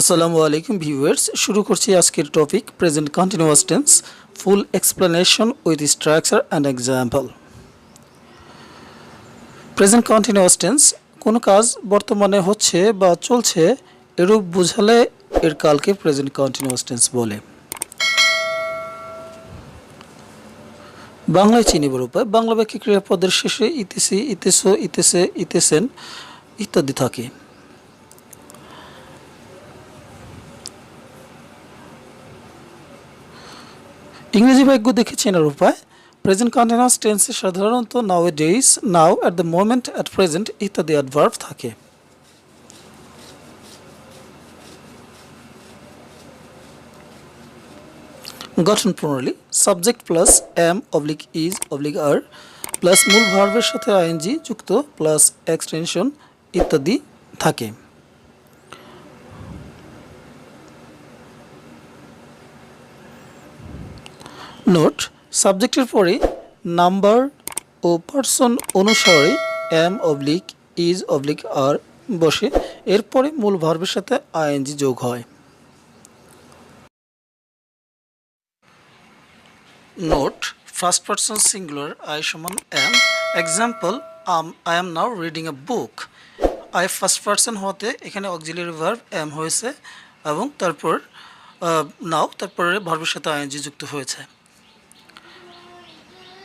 আসসালামু আলাইকুম ভিউয়ার্স, শুরু করছি আজকের topic present continuous tense full explanation with structure and example present continuous tense কোনো কাজ বর্তমানে হচ্ছে বা চলছে, এরূপ বোঝালে এর কালকে প্রেজেন্ট কন্টিনিউয়াস টেন্স বলে। বাংলায় চিনিবার উপায় বাংলা বাক্যে ক্রিয়াপদের শেষে ইতিসি, ইতেসো, ইতেসে, ইতেসেন ইত্যাদি থাকে। ইংরেজি বাক্য দেখে চেনার উপায় প্রেজেন্ট কন্টিনিউয়াস টেন্সে সাধারণত nowadays now at the moment at present ইত্যাদি অ্যাডভার্ব থাকে। গঠন প্রণালী subject plus am oblique is oblique are plus মূল ভার্বের সাথে আইএনজি যুক্ত প্লাস এক্সটেনশন ইত্যাদি থাকে। নোট সাবজেক্টের পরে নাম্বার ও পার্সন অনুসারে am oblique is oblique are বসে। এরপরে মূল ভার্বের সাথে আইএনজি যোগ হয়। Note first person singular I সমান am example I am now reading a book I first person হতে এখানে অক্সিলারি ভার্ব এম হয়েছে এবং তারপর নাও তারপরে ভার্বের সাথে আইএনজি যুক্ত হয়েছে।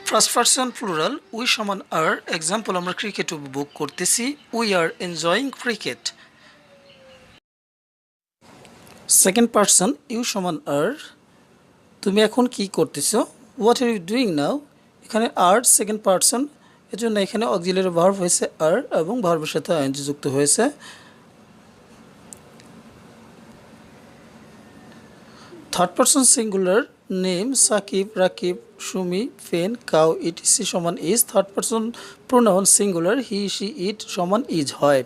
ফার্স্ট পার্সন প্লুরাল উই সমান আর এক্সাম্পল আমরা ক্রিকেট উপভোগ করতেছি we are enjoying cricket second person you সমান আর তুমি এখন কি করতেছো? What are you doing now এখানে আর সেকেন্ড পার্সন এর জন্য এখানে অক্সিলারি ভার্ব হয়েছে আর এবং ভার্বের সাথে আইনজি যুক্ত হয়েছে। Third person singular name, Sakib, Rakib, Sumi, fan cow etc সমান is, third person, pronoun, singular, he she it সমান ইজ হয়।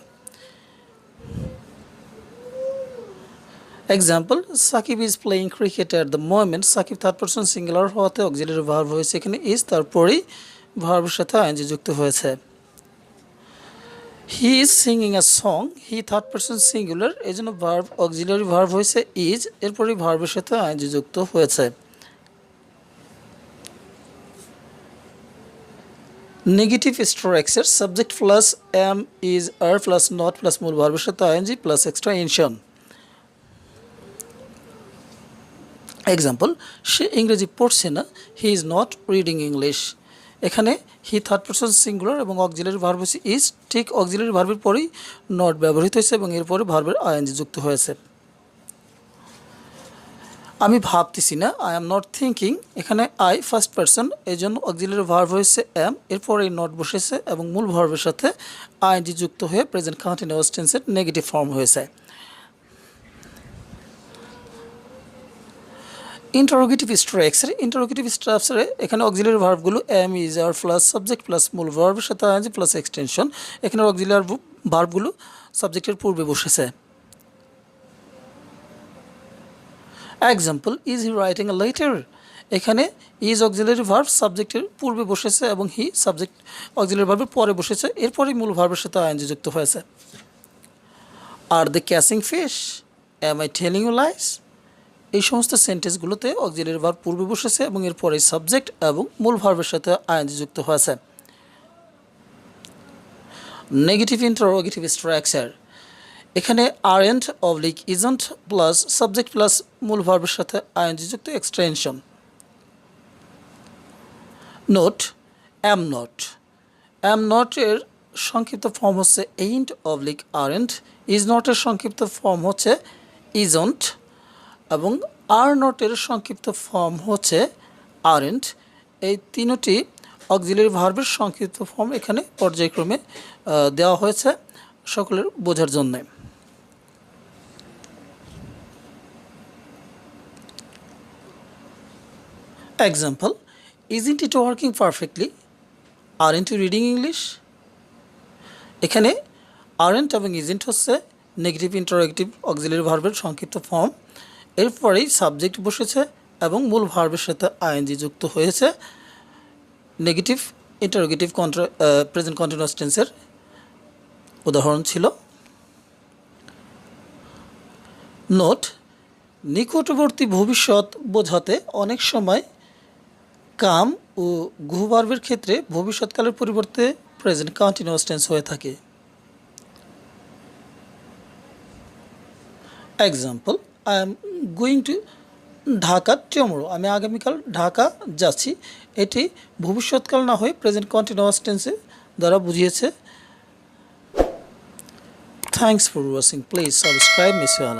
Example Sakib is playing cricket at the moment Sakib third person singular হওয়াতে auxiliary verb হয়েছে এখানে is তারপরেই ভার্বের সাথে ING যুক্ত হয়েছে। He is singing a song he third person singular এই জন্য ভার্ব অক্সিলারি ভার্ব হয়েছে ইজ এরপরই ভার্বের সাথে আইনজি যুক্ত হয়েছে। Negative স্ট্রোক্সের subject plus am is are plus not plus মূল ভার্বের সাথে ING plus extension example সে ইংরেজি পড়ছে না he is not reading English এখানে হি থার্ড পার্সন সিঙ্গুলার এবং অক্সিলারি ভার্ব হচ্ছে ইজ ঠিক অক্সিলারি ভার্বের পরেই নট ব্যবহৃত হয়েছে এবং এরপরে ভার্বের আইএনজি যুক্ত হয়েছে। আমি ভাবতেছি না আই এম নট থিঙ্কিং এখানে আই ফার্স্ট পার্সন এই জন্য অক্সিলারি ভার্ব হয়েছে এম এরপরে নট বসেছে এবং মূল ভার্বের সাথে আইএনজি যুক্ত হয়ে প্রেজেন্ট কন্টিনিউয়াস টেন্সের নেগেটিভ ফর্ম হয়েছে। ইন্টারোগেটিভ স্ট্রাকচারে ইন্টারোগেটিভ স্ট্রাকচারে এখানে auxiliary ভার্বগুলো am is are plus subject plus মূল ভার্বের সাথে আইএনজি প্লাস এক্সটেনশন এখানে অক্সিলার ভার্বগুলো সাবজেক্টের পূর্বে বসেছে। Example is he writing a letter এখানে ইজ অক্সিলারি ভার্ব সাবজেক্টের পূর্বে বসেছে এবং হি সাবজেক্ট অক্সিলারি ভার্বের পরে বসেছে। এরপরেই মূল ভার্বের সাথে আইনজি যুক্ত হয়েছে। Are the catching fish am I telling you lies এই সমস্ত সেন্টেন্সগুলোতে অক্সিলারি ভার্ব পূর্বে বসেছে এবং এরপরে সাবজেক্ট এবং মূল ভার্বের সাথে আইনজি যুক্ত হয়েছে। নেগেটিভ ইন্টারোগেটিভ স্ট্রাকচার এখানে are and oblique isn't plus subject plus মূল ভার্বের সাথে আইএনজি যুক্ত extension note am not am নটের সংক্ষিপ্ত ফর্ম হচ্ছে ain't oblique are and is নটের সংক্ষিপ্ত ফর্ম হচ্ছে ইজন্ট এবং আর নটের সংক্ষিপ্ত ফর্ম হচ্ছে আর এন্ড এই তিনটি অক্সিলারি ভার্বের সংক্ষিপ্ত ফর্ম এখানে পর্যায়ক্রমে দেওয়া হয়েছে সকলের বোঝার জন্যে। Example isn't it working perfectly R int reading English এখানে আরেন্ট এবং ইজেন্ট হচ্ছে নেগেটিভ ইন্টারোগেটিভ অক্সিলারি ভার্বের সংক্ষিপ্ত ফর্ম এরপরেই সাবজেক্ট বসেছে এবং মূল ভার্বের সাথে আইএনজি যুক্ত হয়েছে। Negative interrogative contra present continuous টেন্সের উদাহরণ ছিল। নোট নিকটবর্তী ভবিষ্যৎ বোঝাতে অনেক সময় কাম ও গুহবার্বের ক্ষেত্রে ভবিষ্যৎকালের পরিবর্তে প্রেজেন্ট কন্টিনিউয়াস টেন্স হয়ে থাকে। Example I am going to Dhaka tomorrow আমি আগামীকাল ঢাকা যাচ্ছি। এটি ভবিষ্যৎকাল না হয়ে প্রেজেন্ট কন্টিনিউয়াস টেন্সে দ্বারা বুঝিয়েছে। Thanks for watching please subscribe miss